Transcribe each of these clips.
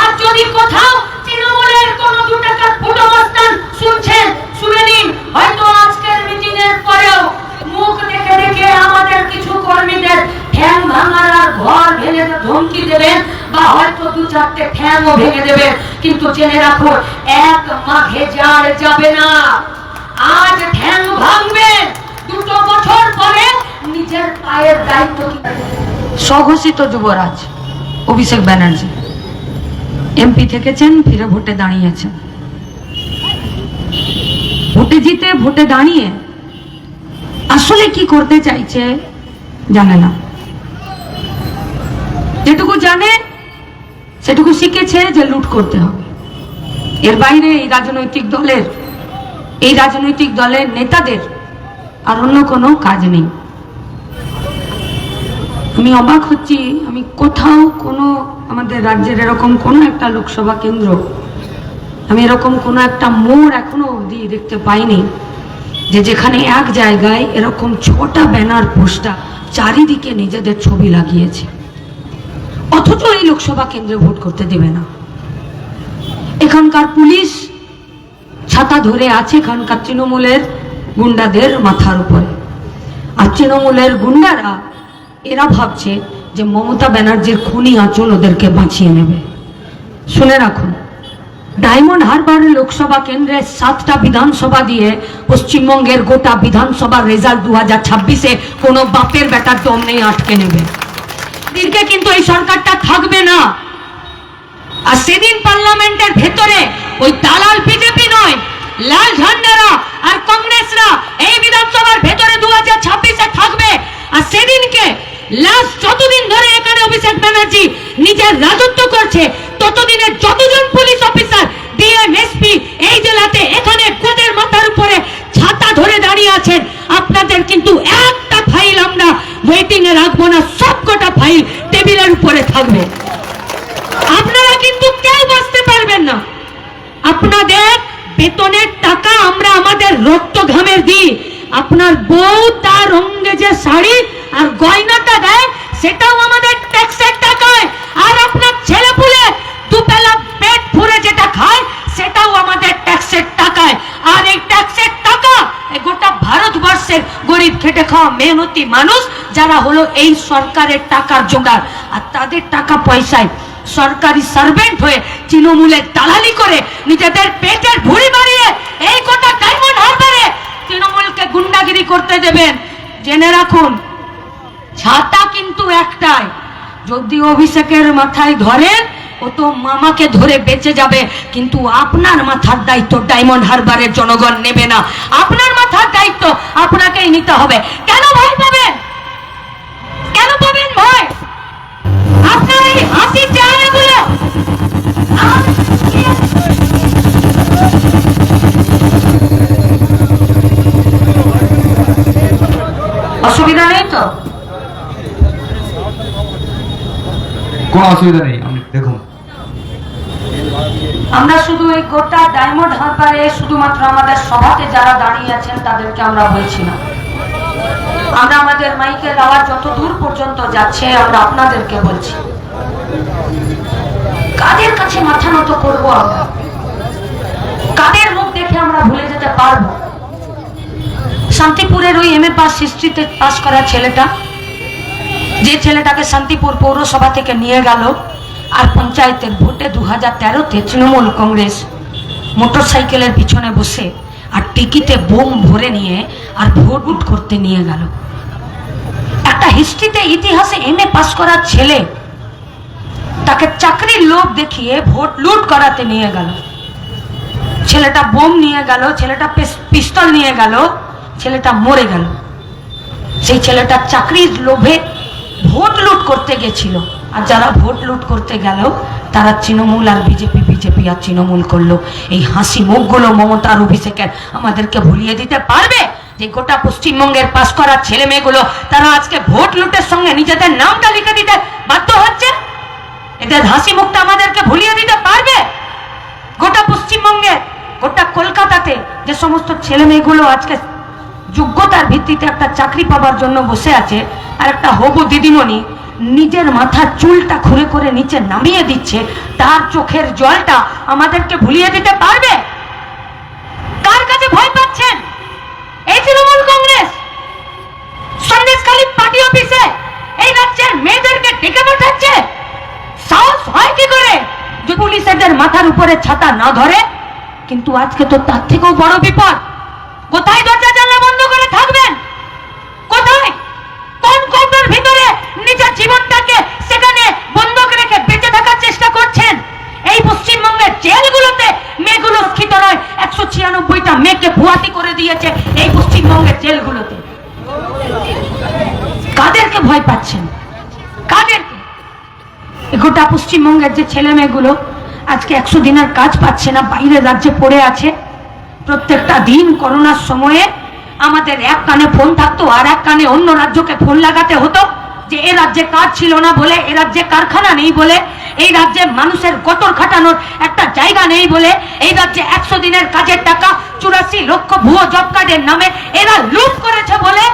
আর যদি কোথাও তৃণমূলের কোনো শুনছেন, শুনে নিন। হয়তো আজকের মিটিং পরেও মুখ দেখে দেখে আমাদের কিছু কর্মীদের ঠ্যাং ভাঙার ঘর ভেঙে ধমকি দেবেন, বা হয়তো দু চারটে ঠ্যাংও ভেঙে দেবেন। কিন্তু জেনে এক মাঘে যার যাবে না। আজ ঠ্যাং ভাঙবেন। দুটো বছর পরে নিজের পায়ের দায়িত্ব কি? স্বঘোষিত যুবরাজ অভিষেক ব্যানার্জি। এমপি থেকেছেন, ফিরে ভোটে দাঁড়িয়েছেন। ভোটে জিতে, ভোটে দাঁড়িয়ে আসলে কি করতে চাইছে, জানে না। যেটুকু জানে, সেটুকু শিখেছে যে লুট করতে হবে। এর বাইরে এই রাজনৈতিক দলের, এই রাজনৈতিক দলের নেতাদের আর অন্য কোনো কাজ নেই। আমি অবাক হচ্ছি, আমি কোথাও কোনো, আমাদের রাজ্যের এরকম কোনো একটা লোকসভা কেন্দ্র, আমি এরকম কোনো একটা মোড় এখনও অবধি দেখতে পাইনি, যে যেখানে এক জায়গায় এরকম ছটা ব্যানার পোস্টার চারিদিকে নিজেদের ছবি লাগিয়েছে। অথচ এই লোকসভা কেন্দ্রে ভোট করতে দেবে না। এখানকার পুলিশ ছাতা ধরে আছে এখানকার তৃণমূলের গুন্ডাদের মাথার উপরে। আর তৃণমূলের গুন্ডারা এরা ভাবছে যে মমতা ব্যানার্জির খুনি আঁচল ওদেরকে বাঁচিয়ে নেবে। শুনে রাখুন, ডায়মন্ড হারবার লোকসভা কেন্দ্রের সাতটা বিধানসভা দিয়ে পশ্চিমবঙ্গের গোটা বিধানসভার রেজাল্ট দু হাজার ছাব্বিশে কোনো বাপের বেটার দম নেই আটকে নেবে। দিনকে কিন্তু এই সরকারটা থাকবে না। আর সেদিন পার্লামেন্টের ভেতরে ওই দালাল বিজেপি নয়, লাল ঝান্ডারা আর কংগ্রেসরা এই বিধানসভার ভেতরে দু হাজার ছাব্বিশে থাকবে। আর সেদিনকে লাস্ট যতদিন ধরে এখানে অভিষেক ব্যানার্জি নিজের রাজত্ব করছে ততদিনে যতজন পুলিশ অফিসার ডিএম এসপি এই জেলাতে এখানে কোদের মাথার উপরে ছাতা ধরে দাঁড়িয়ে আছেন, আপনাদের কিন্তু একটা ফাইল আমরা ওয়েটিং এ রাখব না, সবকটা ফাইল টেবিলের উপরে থাকবে। আপনারা কিন্তু কেউ বাঁচতে পারবেন না। আপনাদের বেতনের টাকা আমরা আমাদের রক্ত ঘামের দিই। আপনার বউ তার অঙ্গে যে শাড়ি আর গয়নাটা দেয়, সেটাও আমাদের ট্যাক্সের টাকায়। আর আপনার ছেলে পুলে দুবেলা পেট ভরে যেটা খায়, সেটাও আমাদের ট্যাক্সের টাকায়। আর এই ট্যাক্সের টাকা গোটা ভারতবর্ষের গরিব খেটে খাওয়া মেহনতি মানুষ, যারা হলো এই সরকারের টাকার জোগাড়। আর তাদের টাকা পয়সায় সরকারি সার্ভেন্ট হয়ে তৃণমূলের দালালি করে নিজেদের পেটের ভুড়ি মারিয়ে এই গোটা ডায়মন্ড হারবারে তৃণমূলকে গুন্ডাগিরি করতে দেবেন। জেনে রাখুন ছাতা কিন্তু একটাই। যদি অভিষেকের মাথায় ধরেন ও তো মামাকে ধরে বেঁচে যাবে, কিন্তু আপনার মাথার দায়িত্ব ডায়মন্ড হারবারের জনগণ নেবে না। আপনার মাথার দায়িত্ব আপনাকেই নিতে হবে। কেন ভয় পাবেন? কোনো অসুবিধা নেই দেখুন। আমরা শুধু এই গোটা ডায়মন্ড হারবারে শুধুমাত্র আমাদের সভাতে যারা দাঁড়িয়ে আছেন, তাদেরকে আমরা বলছি না। আমরা আমাদের মাইকের আওয়াজ যত দূর পর্যন্ত যাচ্ছে, আমরা আপনাদেরকে বলছি। কাদের কাছে মাথা নত করব আমরা? কাদের মুখ দেখে আমরা ভুলে যেতে পারব? শান্তিপুরের ওই এম এ পাস হিস্ট্রিতে পাস করা ছেলেটা যে ছেলেটাকে শান্তিপুর পৌরসভা থেকে নিয়ে গেল, আর পঞ্চায়েতের ভোটে দু হাজার তেরোতে তৃণমূল কংগ্রেস মোটরসাইকেলের পিছনে বসে আর টিকিতে বোম ভরে নিয়ে আর ভোট উট করতে নিয়ে গেল। একটা হিস্ট্রিতে ইতিহাসে এম এ পাস করা ছেলে তাকে চাকরির লোভ দেখিয়ে ভোট লুট করাতে নিয়ে গেল। ছেলেটা বোম নিয়ে গেল, ছেলেটা পিস্তল নিয়ে গেল, ছেলেটা মরে গেল। সেই ছেলেটা চাকরির লোভে ভোট লুট করতে গেছিল। আর যারা ভোট লুট করতে গেল, তারা তৃণমূল আর বিজেপি বিজেপি আর তৃণমূল করল। এই হাসি মুখগুলো মমতার অভিষেকের আমাদেরকে ভুলিয়ে দিতে পারবে? যে গোটা পশ্চিমবঙ্গের পাশ করা ছেলে মেয়েগুলো, তারা আজকে ভোট লুটের সঙ্গে নিজেদের নামটা লিখে দিতে বাধ্য হচ্ছে? এদের হাসি মুখটা আমাদেরকে ভুলিয়ে দিতে পারবে? গোটা পশ্চিমবঙ্গে, গোটা কলকাতাতে যে সমস্ত ছেলে মেয়েগুলো আজকে যোগ্যতার ভিত্তিতে একটা চাকরি পাবার জন্য বসে আছে আর একটা হবু দিদিমণি নিজের মাথার চুলটা খুলে করে নিচে নামিয়ে দিচ্ছে, তার চোখের জলটা আমাদেরকে ভুলিয়ে দিতে পারবে? কার কাছে ভয় পাচ্ছেন? এই তৃণমূল কংগ্রেস? সন্দেশখালী পার্টি অফিসে এই রাজ্যের মেয়েদেরকে ডেকে পাঠাচ্ছে? সাহস হয় কি করে যে পুলিশ এদের মাথার উপরে ছাতা না ধরে? কিন্তু আজকে তো তার থেকেও বড় বিপদ। কোথায় দরজা জানলা বন্ধ করে থাকবেন কোথায় কোন কৌটোর ভিতরে নিজের জীবনটাকে সেখানে বন্ধক রেখে বেঁচে থাকার চেষ্টা করছেন এই পশ্চিমবঙ্গের জেলগুলোতে মেয়েগুলো শিক্ষিত নয় একশো ছিয়ানব্বইটা মেয়েকে ভুয়াতি করে দিয়েছে এই পশ্চিমবঙ্গের জেলগুলোতে। কাদেরকে ভয় পাচ্ছেন? কাদেরকে? গোটা পশ্চিমবঙ্গের যে ছেলে মেয়েগুলো আজকে একশো দিনের কাজ পাচ্ছে না, বাইরে রাজ্যে পড়ে আছে। প্রত্যেকটা দিন করোনার সময়ে আমাদের এক কানে ফোন থাকতো আর এক কানে অন্য রাজ্যকে ফোন লাগাতে হতো। যে এ রাজ্যে কাজ ছিল না বলে, এ রাজ্যে কারখানা নেই বলে, এই রাজ্যে মানুষের গতর খাটানোর একটা জায়গা নেই বলে, এই রাজ্যে একশো দিনের কাজের টাকা চুরাশি লক্ষ ভুয়ো জব কার্ডের নামে এরা লুট করেছে বলে।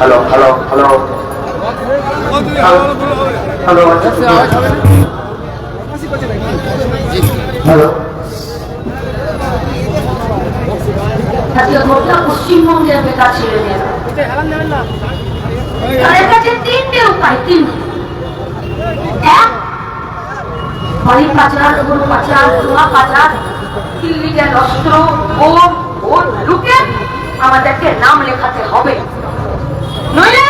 Hello hello hello hello hello অস্ত্র আমাদেরকে নাম লেখাতে হবে নইলে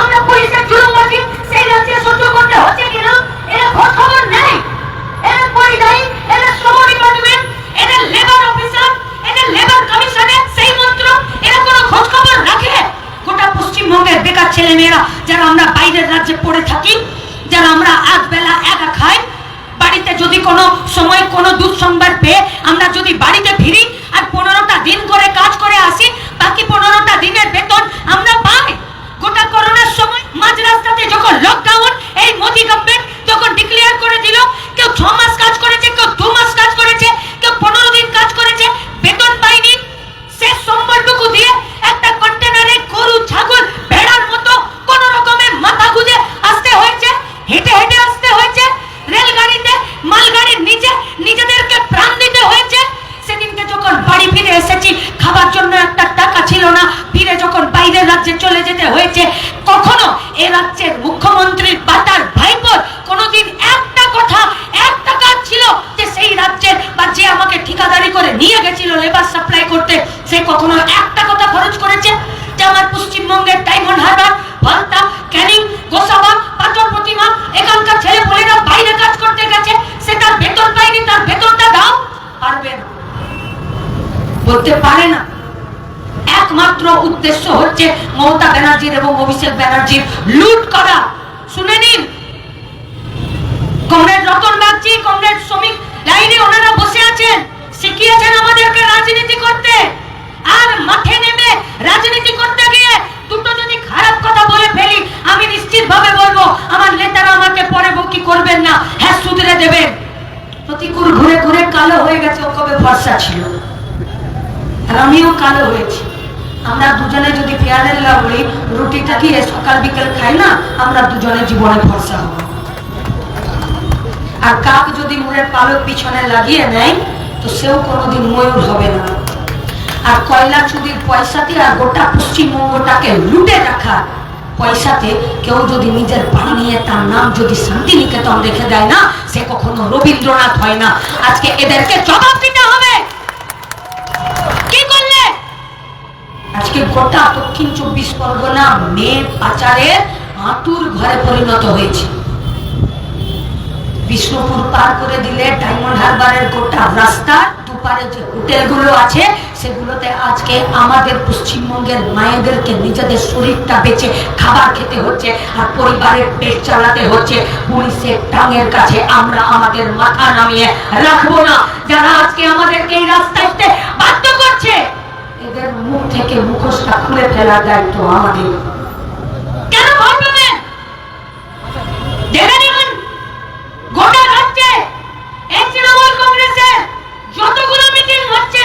আমরা পশ্চিমবঙ্গের বেকার ছেলে মেয়েরা যারা বাইরের রাজ্যে পড়ে থাকি, যারা বেলা একা খাই, বাড়িতে যদি কোনো সময় কোনো দুঃসংবাদ পেয়ে আমরা যদি বাড়িতে ফিরি আর পনেরোটা দিন করে কাজ করে আসি বাকি পনেরোটা দিনের বেতন আমরা পাই গোটা করোনার সময় মাঝ রাস্তাতে যখন লকডাউন এই মোদি গভর্নমেন্ট যখন ডিক্লেয়ার করে দিল কেউ ছ মাস কাজ করেছে কেউ দু মাস কাজ করেছে কেউ পনেরো দিন কাজ করেছে বেতন পায়নি শেষ সম্বলটুকু দিয়ে একটা কন্টেনারে গরু ছাগল ভেড়ার মতো কোন রকমের মাথা গুজে আসতে হয়েছে হেঁটে হেঁটে আসতে হয়েছে রেলগাড়িতে মালগাড়ির নিচে নিজেদেরকে প্রাণ দিতে হয়েছে সেদিনকে যখন বাড়ি ফিরে এসেছি খাবার জন্য একটা টাকা ছিল না ফিরে যখন বাইরের রাজ্যে চলে যেতে হয়েছে কখনো এ রাজ্যের মুখ্যমন্ত্রীর বাটার ভাইপোর কোনোদিন একটা কথা একটা কাজ ছিল যে সেই রাজ্যের বা যে আমাকে ঠিকাদারি করে নিয়ে গেছিল লেবার সাপ্লাই করতে, সে কখনো একটা কথা খরচ করেছে, যে আমার পশ্চিমবঙ্গের ডায়মন্ড হারবার ভালতা ক্যানিং, গোসাবা, পাথর প্রতিমা, এখানকার ছেলে পুলেরা বাইরে কাজ করতে গেছে, সে তার বেতন পায়নি, তার বেতনটা দাও, পারবে না। বলতে পারে না। একমাত্র উদ্দেশ্য হচ্ছে মমতা ব্যানার্জির এবং অভিষেক ব্যানার্জির লুট করা। শুনে নিন। কমরেড রতন বাগচি কমরেড শ্রমিক লাইনে ওনারা বসে আছেন। শিখিয়েছেন আমাদেরকে রাজনীতি করতে? আর মাঠে নেমে রাজনীতি করতে গিয়ে দুটো যদি খারাপ কথা বলে ফেলি, আমি নিশ্চিত ভাবে বলব, আমার নেতারা আমাকে পরে বকি করবেন না হ্যাঁ সুধরে দেবেন। প্রতিকূল ঘুরে ঘুরে কালো হয়ে গেছে, ও কবে ভরসা ছিল? আর আমিও কালো হয়েছি। আমরা দুজনে যদি পেয়ারের হই রুটিটা কি সকাল বিকেল খাই না? আমরা দুজনে জীবনে ভরসা হব। আর কাক যদি মোড়ের পালক পিছনে লাগিয়ে নেয় তো সেও কোনোদিন ময়ূর হবে না। আর কয়লা চুরির পয়সাতে আর গোটা পশ্চিমবঙ্গটাকে লুটে রাখা পয়সাতে কেউ যদি নিজের বাড়ি নিয়ে তার নাম যদি শান্তিনিকেতন রেখে দেয় না, সে কখনো রবীন্দ্রনাথ হয় না। আজকে এদেরকে জবাব দিতে হবে। কি করলে? আজকে গোটা দক্ষিণ চব্বিশ পরগনা মেয়ে পাচারের আতুর ঘরে পরিণত হয়েছে। বিষ্ণুপুর পার করে দিলে ডায়মন্ড হারবারের গোটা রাস্তা, দুপারে যে হোটেলগুলো আছে, সেগুলোতে আজকে আমাদের পশ্চিমবঙ্গের মায়েদেরকে নিজেদের শরীরটা বেঁচে খাবার খেতে হচ্ছে আর পরিবারের পেট চালাতে হচ্ছে। পুলিশের টাঙের কাছে আমরা আমাদের মাথা নামিয়ে রাখব না। যারা আজকে আমাদেরকে এই রাস্তায় উঠতে বাধ্য করছে, এদের মুখ থেকে মুখোশটা খুলে ফেলার দায়িত্ব আমাদের কেন ভয় পাবেন দেখে নিন গোটা রাজ্যে এই তৃণমূল কংগ্রেসের যতগুলো মিটিং হচ্ছে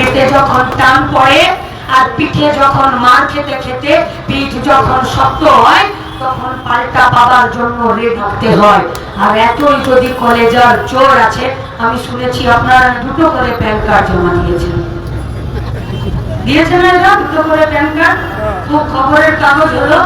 পেটে যখন টান পড়ে, আর পিঠে যখন মার খেতে খেতে পিঠ যখন শক্ত হয়, তখন পাল্টা পাবার জন্য রেড থাকতে হয়। আর এতই যদি কলেজার জোর আছে, আমি শুনেছি আপনারা দুটো করে প্যান কার্ড জমা দিয়েছেন। দিয়েছেন দুটো করে প্যান কার্ড? খুব খবরের কাগজ হলো।